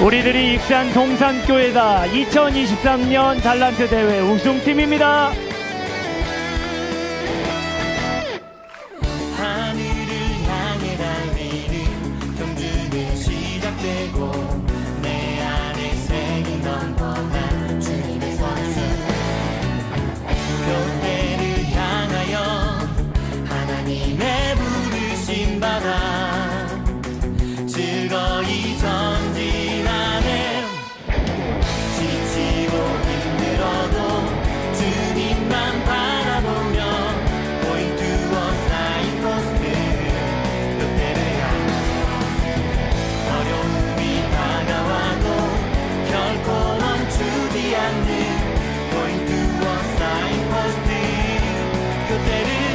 우리들이 익산 동산교회가 2023년 달란트 대회 우승팀입니다. could let it.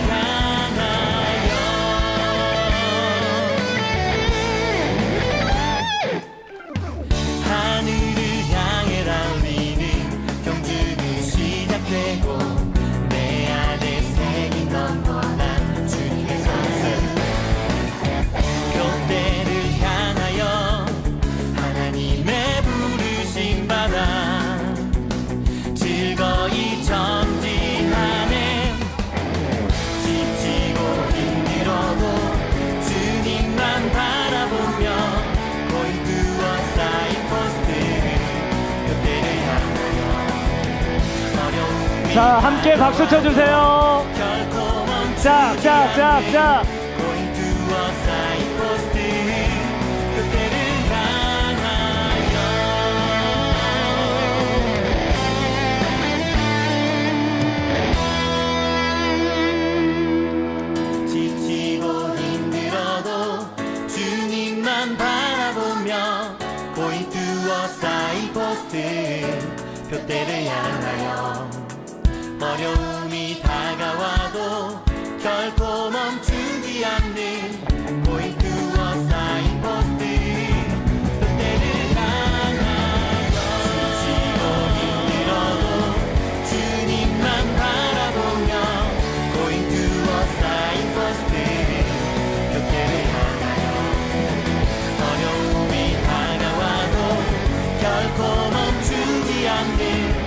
자, 함께 박수 쳐주세요. 자, 자, 자, 자. 때를 향하여 어려움이 다가와도 결코 멈추지 않는 포인트와 쌓인 버스 그때를 향하여 지치고 힘들어도 주님만 바라보며 포인트와 쌓인 버스 그때를 향하여 어려움이 다가와도 결코 멈추지 않는